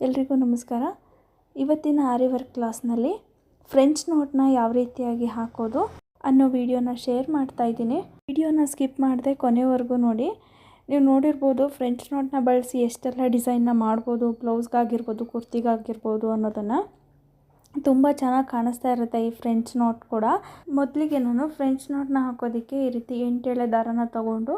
ಎಲ್ರಿಗೂ ನಮಸ್ಕಾರ. ಇವತ್ತಿನ ಆರಿ ವರ್ಕ್ ಕ್ಲಾಸ್ನಲ್ಲಿ ಫ್ರೆಂಚ್ ನೋಟ್ನ ಯಾವ ರೀತಿಯಾಗಿ ಹಾಕೋದು ಅನ್ನೋ ವಿಡಿಯೋನ ಶೇರ್ ಮಾಡ್ತಾ ಇದ್ದೀನಿ. ವಿಡಿಯೋನ ಸ್ಕಿಪ್ ಮಾಡದೆ ಕೊನೆವರೆಗೂ ನೋಡಿ. ನೀವು ನೋಡಿರ್ಬೋದು ಫ್ರೆಂಚ್ ನೋಟ್ನ ಬಳಸಿ ಎಷ್ಟೆಲ್ಲ ಡಿಸೈನ್ನ ಮಾಡ್ಬೋದು ಬ್ಲೌಸ್ಗಾಗಿರ್ಬೋದು ಕುರ್ತಿಗಾಗಿರ್ಬೋದು ಅನ್ನೋದನ್ನು ತುಂಬ ಚೆನ್ನಾಗಿ ಕಾಣಿಸ್ತಾ ಇರುತ್ತೆ ಈ ಫ್ರೆಂಚ್ ನೋಟ್ ಕೂಡ. ಮೊದಲಿಗೆ ನಾನು ಫ್ರೆಂಚ್ ನೋಟ್ನ ಹಾಕೋದಕ್ಕೆ ಈ ರೀತಿ ಎಂಟೇಳೆ ದಾರನ ತಗೊಂಡು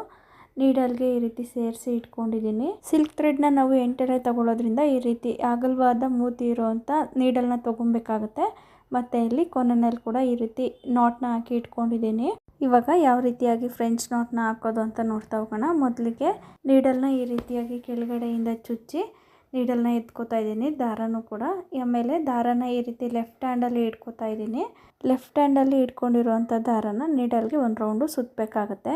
ನೀಡಲ್ಗೆ ಈ ರೀತಿ ಸೇರಿಸಿ ಇಟ್ಕೊಂಡಿದ್ದೀನಿ. ಸಿಲ್ಕ್ ಥ್ರೆಡ್ನ ನಾವು ಎಂಟೆಲೆ ತಗೊಳ್ಳೋದ್ರಿಂದ ಈ ರೀತಿ ಅಗಲವಾದ ಮೂತಿ ಇರೋವಂಥ ನೀಡಲ್ನ ತೊಗೊಬೇಕಾಗುತ್ತೆ ಮತ್ತು ಇಲ್ಲಿ ಕೊನೆಯಲ್ಲಿ ಕೂಡ ಈ ರೀತಿ ನಾಟ್ನ ಹಾಕಿ ಇಟ್ಕೊಂಡಿದ್ದೀನಿ. ಇವಾಗ ಯಾವ ರೀತಿಯಾಗಿ ಫ್ರೆಂಚ್ ನಾಟ್ನ ಹಾಕೋದು ಅಂತ ನೋಡ್ತಾ ಹೋಗೋಣ. ಮೊದಲಿಗೆ ನೀಡಲ್ನ ಈ ರೀತಿಯಾಗಿ ಕೆಳಗಡೆಯಿಂದ ಚುಚ್ಚಿ ನೀಡಲ್ನ ಎತ್ಕೋತಾ ಇದ್ದೀನಿ, ದಾರನೂ ಕೂಡ. ಆಮೇಲೆ ದಾರನ ಈ ರೀತಿ ಲೆಫ್ಟ್ ಹ್ಯಾಂಡಲ್ಲಿ ಇಟ್ಕೋತಾ ಇದ್ದೀನಿ. ಲೆಫ್ಟ್ ಹ್ಯಾಂಡಲ್ಲಿ ಇಟ್ಕೊಂಡಿರುವಂಥ ದಾರನ ನೀಡಲ್ಗೆ ಒಂದು ರೌಂಡು ಸುತ್ತಬೇಕಾಗತ್ತೆ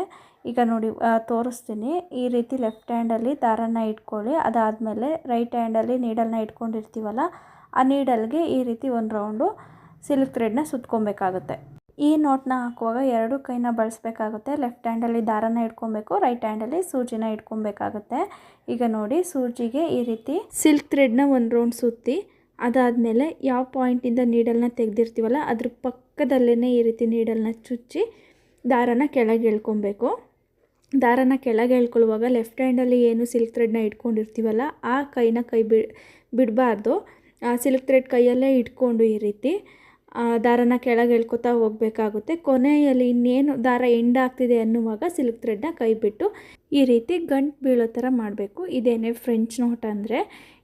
ಈಗ ನೋಡಿ ತೋರಿಸ್ತೀನಿ. ಈ ರೀತಿ ಲೆಫ್ಟ್ ಹ್ಯಾಂಡಲ್ಲಿ ದಾರನ ಇಟ್ಕೊಳ್ಳಿ. ಅದಾದಮೇಲೆ ರೈಟ್ ಹ್ಯಾಂಡಲ್ಲಿ ನೀಡಲ್ನ ಇಟ್ಕೊಂಡಿರ್ತೀವಲ್ಲ, ಆ ನೀಡಲ್ಗೆ ಈ ರೀತಿ ಒಂದು ರೌಂಡು ಸಿಲ್ಕ್ ಥ್ರೆಡ್ನ ಸುತ್ಕೊಬೇಕಾಗುತ್ತೆ. ಈ ನೋಟ್ನ ಹಾಕುವಾಗ ಎರಡು ಕೈನ ಬಳಸಬೇಕಾಗುತ್ತೆ. ಲೆಫ್ಟ್ ಹ್ಯಾಂಡಲ್ಲಿ ದಾರನ ಇಟ್ಕೊಬೇಕು, ರೈಟ್ ಹ್ಯಾಂಡಲ್ಲಿ ಸೂಜಿನ ಇಟ್ಕೊಬೇಕಾಗುತ್ತೆ. ಈಗ ನೋಡಿ ಸೂಜಿಗೆ ಈ ರೀತಿ ಸಿಲ್ಕ್ ಥ್ರೆಡ್ನ ಒಂದು ರೌಂಡ್ ಸುತ್ತಿ, ಅದಾದಮೇಲೆ ಯಾವ ಪಾಯಿಂಟಿಂದ ನೀಡಲ್ನ ತೆಗೆದಿರ್ತೀವಲ್ಲ, ಅದ್ರ ಪಕ್ಕದಲ್ಲೇ ಈ ರೀತಿ ನೀಡಲ್ನ ಚುಚ್ಚಿ ದಾರನ ಕೆಳಗೆ ಎಳ್ಕೊಬೇಕು. ದಾರನ ಕೆಳಗೆ ಎಳ್ಕೊಳ್ಳುವಾಗ ಲೆಫ್ಟ್ ಹ್ಯಾಂಡಲ್ಲಿ ಏನು ಸಿಲ್ಕ್ ಥ್ರೆಡ್ನ ಇಟ್ಕೊಂಡಿರ್ತೀವಲ್ಲ, ಆ ಕೈನ ಕೈ ಬಿಡಬಾರ್ದು. ಆ ಸಿಲ್ಕ್ ಥ್ರೆಡ್ ಕೈಯಲ್ಲೇ ಇಟ್ಕೊಂಡು ಈ ರೀತಿ ದಾರನ ಕೆಳಗೆ ಎಳ್ಕೊತಾ ಹೋಗಬೇಕಾಗುತ್ತೆ. ಕೊನೆಯಲ್ಲಿ ಇನ್ನೇನು ದಾರ ಎಂಡ್ ಆಗ್ತಿದೆ ಅನ್ನುವಾಗ ಸಿಲ್ಕ್ ಥ್ರೆಡ್ನ ಕೈ ಬಿಟ್ಟು ಈ ರೀತಿ ಗಂಟು ಬೀಳೋ ಥರ ಮಾಡಬೇಕು. ಇದೇನೇ ಫ್ರೆಂಚ್ ನೋಟ್ ಅಂದರೆ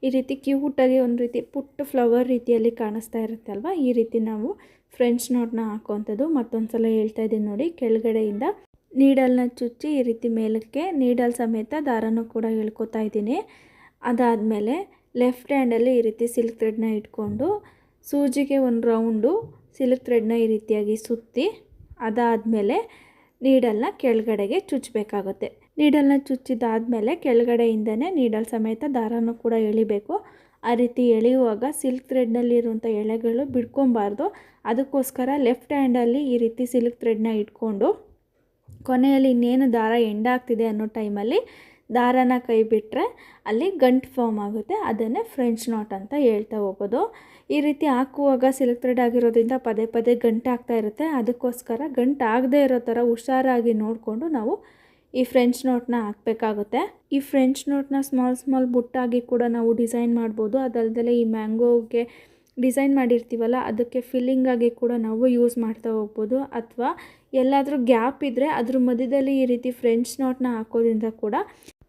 ಈ ರೀತಿ ಕ್ಯೂಟಾಗಿ ಒಂದು ರೀತಿ ಪುಟ್ಟ ಫ್ಲವರ್ ರೀತಿಯಲ್ಲಿ ಕಾಣಿಸ್ತಾ ಇರುತ್ತೆ ಅಲ್ವಾ? ಈ ರೀತಿ ನಾವು ಫ್ರೆಂಚ್ ನೋಟ್ನ ಹಾಕೋವಂಥದ್ದು. ಮತ್ತೊಂದು ಸಲ ಹೇಳ್ತಾ ಇದ್ದೀನಿ ನೋಡಿ, ಕೆಳಗಡೆಯಿಂದ ನೀಡಲ್ನ ಚುಚ್ಚಿ ಈ ರೀತಿ ಮೇಲಕ್ಕೆ ನೀಡಲ್ ಸಮೇತ ದಾರನೂ ಕೂಡ ಎಳ್ಕೊತಾ ಇದ್ದೀನಿ. ಅದಾದಮೇಲೆ ಲೆಫ್ಟ್ ಹ್ಯಾಂಡಲ್ಲಿ ಈ ರೀತಿ ಸಿಲ್ಕ್ ಥ್ರೆಡ್ನ ಇಟ್ಕೊಂಡು ಸೂಜಿಗೆ ಒಂದು ರೌಂಡು ಸಿಲ್ಕ್ ಥ್ರೆಡ್ನ ಈ ರೀತಿಯಾಗಿ ಸುತ್ತಿ ಅದಾದಮೇಲೆ ನೀಡಲ್ನ ಕೆಳಗಡೆಗೆ ಚುಚ್ಚಬೇಕಾಗುತ್ತೆ. ನೀಡಲ್ನ ಚುಚ್ಚಿದಾದಮೇಲೆ ಕೆಳಗಡೆಯಿಂದನೇ ನೀಡಲ್ ಸಮೇತ ದಾರನೂ ಕೂಡ ಎಳಿಬೇಕು. ಆ ರೀತಿ ಎಳೆಯುವಾಗ ಸಿಲ್ಕ್ ಥ್ರೆಡ್ನಲ್ಲಿರುವಂಥ ಎಳೆಗಳು ಬಿಡ್ಕೊಬಾರ್ದು. ಅದಕ್ಕೋಸ್ಕರ ಲೆಫ್ಟ್ ಹ್ಯಾಂಡಲ್ಲಿ ಈ ರೀತಿ ಸಿಲ್ಕ್ ಥ್ರೆಡ್ನ ಇಟ್ಕೊಂಡು ಕೊನೆಯಲ್ಲಿ ಇನ್ನೇನು ದಾರ ಎಂಡಾಗ್ತಿದೆ ಅನ್ನೋ ಟೈಮಲ್ಲಿ ದಾರನ ಕೈ ಬಿಟ್ಟರೆ ಅಲ್ಲಿ ಗಂಟು ಫಾರ್ಮ್ ಆಗುತ್ತೆ. ಅದನ್ನೇ ಫ್ರೆಂಚ್ ನಾಟ್ ಅಂತ ಹೇಳ್ತಾ ಹೋಗೋದು. ಈ ರೀತಿ ಹಾಕುವಾಗ ಸಿಲ್ಕ್ ಥ್ರೆಡ್ ಆಗಿರೋದ್ರಿಂದ ಪದೇ ಪದೇ ಗಂಟು ಆಗ್ತಾ ಇರುತ್ತೆ. ಅದಕ್ಕೋಸ್ಕರ ಗಂಟು ಆಗದೇ ಇರೋ ಥರ ಹುಷಾರಾಗಿ ನೋಡಿಕೊಂಡು ನಾವು ಈ ಫ್ರೆಂಚ್ ನೋಟ್ನ ಹಾಕಬೇಕಾಗುತ್ತೆ. ಈ ಫ್ರೆಂಚ್ ನೋಟ್ನ ಸ್ಮಾಲ್ ಸ್ಮಾಲ್ ಬುಟ್ಟಾಗಿ ಕೂಡ ನಾವು ಡಿಸೈನ್ ಮಾಡ್ಬೋದು. ಅದಲ್ಲದೆ ಈ ಮ್ಯಾಂಗೋಗೆ ಡಿಸೈನ್ ಮಾಡಿರ್ತೀವಲ್ಲ, ಅದಕ್ಕೆ ಫಿಲ್ಲಿಂಗಾಗಿ ಕೂಡ ನಾವು ಯೂಸ್ ಮಾಡ್ತಾ ಹೋಗ್ಬೋದು. ಅಥವಾ ಎಲ್ಲಾದರೂ ಗ್ಯಾಪ್ ಇದ್ದರೆ ಅದ್ರ ಮಧ್ಯದಲ್ಲಿ ಈ ರೀತಿ ಫ್ರೆಂಚ್ ನೋಟ್ನ ಹಾಕೋದ್ರಿಂದ ಕೂಡ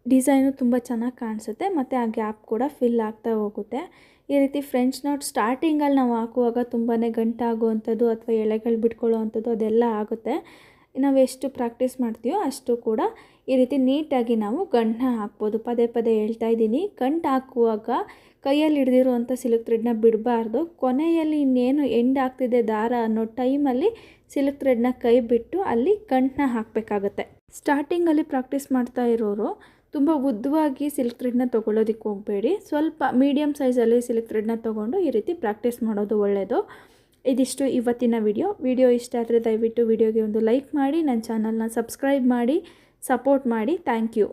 ಡಿಸೈನು ತುಂಬ ಚೆನ್ನಾಗಿ ಕಾಣಿಸುತ್ತೆ ಮತ್ತು ಆ ಗ್ಯಾಪ್ ಕೂಡ ಫಿಲ್ ಆಗ್ತಾ ಹೋಗುತ್ತೆ. ಈ ರೀತಿ ಫ್ರೆಂಚ್ ನೋಟ್ ಸ್ಟಾರ್ಟಿಂಗಲ್ಲಿ ನಾವು ಹಾಕುವಾಗ ತುಂಬಾ ಗಂಟಾಗುವಂಥದ್ದು ಅಥವಾ ಎಳೆಗಳು ಬಿಟ್ಕೊಳ್ಳೋ ಅಂಥದ್ದು ಅದೆಲ್ಲ ಆಗುತ್ತೆ. ನಾವು ಎಷ್ಟು ಪ್ರಾಕ್ಟೀಸ್ ಮಾಡ್ತೀವೋ ಅಷ್ಟು ಕೂಡ ಈ ರೀತಿ ನೀಟಾಗಿ ನಾವು ಗಂಟನ್ನ ಹಾಕ್ಬೋದು. ಪದೇ ಪದೇ ಹೇಳ್ತಾ ಇದ್ದೀನಿ, ಗಂಟು ಹಾಕುವಾಗ ಕೈಯಲ್ಲಿ ಹಿಡ್ದಿರುವಂಥ ಸಿಲ್ಕ್ ಥ್ರೆಡ್ನ ಬಿಡಬಾರ್ದು. ಕೊನೆಯಲ್ಲಿ ಇನ್ನೇನು ಎಂಡ್ ಆಗ್ತಿದೆ ದಾರ ಅನ್ನೋ ಟೈಮಲ್ಲಿ ಸಿಲ್ಕ್ ಥ್ರೆಡ್ನ ಕೈ ಬಿಟ್ಟು ಅಲ್ಲಿ ಗಂಟನ್ನ ಹಾಕಬೇಕಾಗತ್ತೆ. ಸ್ಟಾರ್ಟಿಂಗಲ್ಲಿ ಪ್ರಾಕ್ಟೀಸ್ ಮಾಡ್ತಾ ಇರೋರು ತುಂಬ ಉದ್ದವಾಗಿ ಸಿಲ್ಕ್ ಥ್ರೆಡ್ನ ತೊಗೊಳ್ಳೋದಕ್ಕೆ ಹೋಗಬೇಡಿ. ಸ್ವಲ್ಪ ಮೀಡಿಯಮ್ ಸೈಜಲ್ಲಿ ಸಿಲ್ಕ್ ಥ್ರೆಡ್ನ ತೊಗೊಂಡು ಈ ರೀತಿ ಪ್ರಾಕ್ಟೀಸ್ ಮಾಡೋದು ಒಳ್ಳೆಯದು ಇದಿಷ್ಟು ಇವತ್ತಿನ ವಿಡಿಯೋ ವಿಡಿಯೋ ಇಷ್ಟ ಆದರೆ ದಯವಿಟ್ಟು ವಿಡಿಯೋಗೆ ಒಂದು ಲೈಕ್ ಮಾಡಿ, ನನ್ನ ಚಾನಲ್ನ ಸಬ್ಸ್ಕ್ರೈಬ್ ಮಾಡಿ ಸಪೋರ್ಟ್ ಮಾಡಿ. Thank you